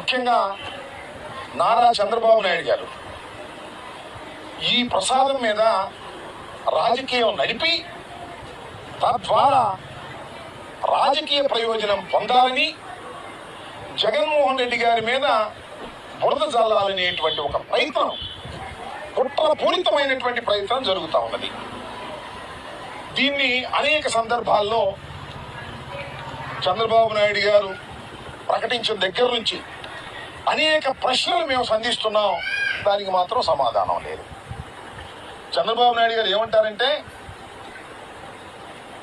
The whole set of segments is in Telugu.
ముఖ్యంగా నారా చంద్రబాబు నాయుడు గారు ఈ ప్రసాదం మీద రాజకీయం నడిపి తద్వారా రాజకీయ ప్రయోజనం పొందాలని జగన్మోహన్ రెడ్డి గారి మీద బురద జల్లాలనేటువంటి ఒక ప్రయత్నం కుట్రపూరితమైనటువంటి ప్రయత్నం జరుగుతూ ఉన్నది. దీన్ని అనేక సందర్భాల్లో చంద్రబాబు నాయుడు గారు ప్రకటించిన దగ్గర నుంచి అనేక ప్రశ్నలు మేము సంధిస్తున్నాం. దానికి మాత్రం సమాధానం లేదు. చంద్రబాబు నాయుడు గారు ఏమంటారంటే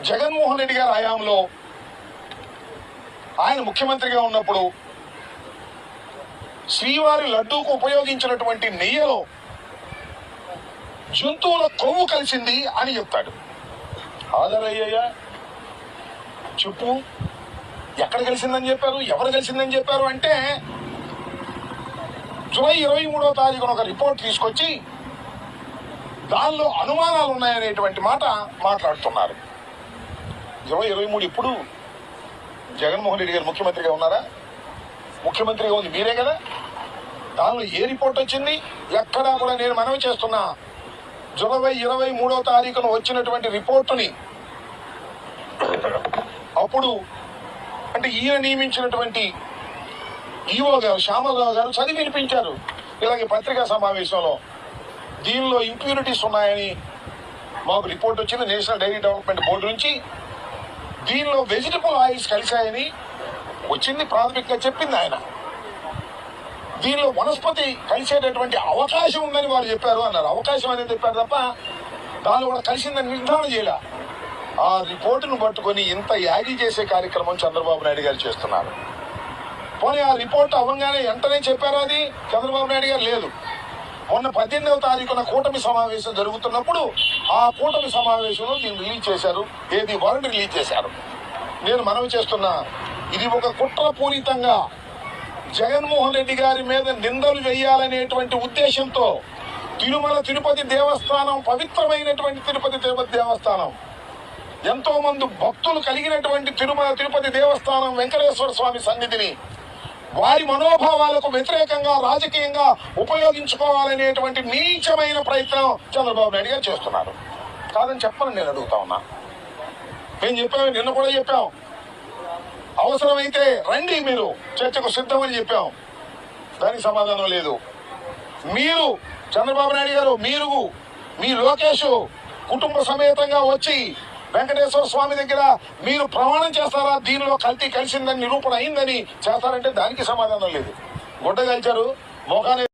జగన్మోహన్ రెడ్డి గారి హయాంలో ఆయన ముఖ్యమంత్రిగా ఉన్నప్పుడు శ్రీవారి లడ్డూకు ఉపయోగించినటువంటి నెయ్యలో జంతువుల కొవ్వు కలిసింది అని చెప్తాడు. ఆదరయ్యయ్యా చెప్పు. ఎక్కడ కలిసిందని చెప్పారు? ఎవరు కలిసిందని చెప్పారు అంటే జూలై ఇరవై మూడో తారీఖున ఒక రిపోర్ట్ తీసుకొచ్చి దానిలో అనుమానాలు ఉన్నాయనేటువంటి మాట మాట్లాడుతున్నారు. ఇరవై ఇరవై మూడు ఇప్పుడు జగన్మోహన్ రెడ్డి గారు ముఖ్యమంత్రిగా ఉన్నారా? ముఖ్యమంత్రిగా ఉంది మీరే కదా? దానిలో ఏ రిపోర్ట్ వచ్చింది? ఎక్కడా కూడా నేను మనవి చేస్తున్నా. జూలై ఇరవై మూడో తారీఖున వచ్చినటువంటి రిపోర్టుని అప్పుడు అంటే ఈయన నియమించినటువంటి ఈఓ గారు శ్యామలరావు గారు చదివి వినిపించారు. ఇలాగే పత్రికా సమావేశంలో. దీనిలో ఇంప్యూరిటీస్ ఉన్నాయని మాకు రిపోర్ట్ వచ్చింది. నేషనల్ డైరీ డెవలప్మెంట్ బోర్డు నుంచి. దీనిలో వెజిటబుల్ ఆయిల్స్ కలిశాయని వచ్చింది ప్రాథమికంగా చెప్పింది ఆయన. దీనిలో వనస్పతి కలిసేటటువంటి అవకాశం ఉందని వారు చెప్పారు అన్నారు. అవకాశం అనేది చెప్పారు తప్ప దానిలో కూడా కలిసిందని నిర్ధారణ చేయలే. ఆ రిపోర్టును పట్టుకొని ఇంత యాగి చేసే కార్యక్రమం చంద్రబాబు నాయుడు గారు చేస్తున్నారు. పోనీ ఆ రిపోర్ట్ అవ్వగానే వెంటనే చెప్పారు అది? చంద్రబాబు నాయుడు గారు లేదు. మొన్న పద్దెనిమిదవ తారీఖున కూటమి సమావేశం జరుగుతున్నప్పుడు ఆ కూటమి సమావేశంలో దీన్ని రిలీజ్ చేశారు. ఏది వరల్డ్ రిలీజ్ చేశారు. నేను మనవి చేస్తున్నా ఇది ఒక కుట్రపూరితంగా జగన్మోహన్ రెడ్డి గారి మీద నిందలు వేయాలనేటువంటి ఉద్దేశంతో తిరుమల తిరుపతి దేవస్థానం పవిత్రమైనటువంటి తిరుపతి తిరుపతి దేవస్థానం ఎంతో మంది భక్తులు కలిగినటువంటి తిరుమల తిరుపతి దేవస్థానం వెంకటేశ్వర స్వామి సన్నిధిని వారి మనోభావాలకు వ్యతిరేకంగా రాజకీయంగా ఉపయోగించుకోవాలనేటువంటి నీచమైన ప్రయత్నం చంద్రబాబు నాయుడు గారు చేస్తున్నారు. కాదని చెప్పని నేను అడుగుతా ఉన్నా. మేము చెప్పాము నిన్న కూడా చెప్పాం. అవసరమైతే రండి మీరు చర్చకు సిద్ధమని చెప్పాం. దానికి సమాధానం లేదు. మీరు చంద్రబాబు నాయుడు గారు మీరు మీ లోకేష్ కుటుంబ సమేతంగా వచ్చి వెంకటేశ్వర స్వామి దగ్గర మీరు ప్రమాణం చేస్తారా? దీనిలో కల్తీ కలిసిందని నిరూపణ అయిందని చేస్తారంటే దానికి సమాధానం లేదు. గుడ్డ కలిచారు మోకానే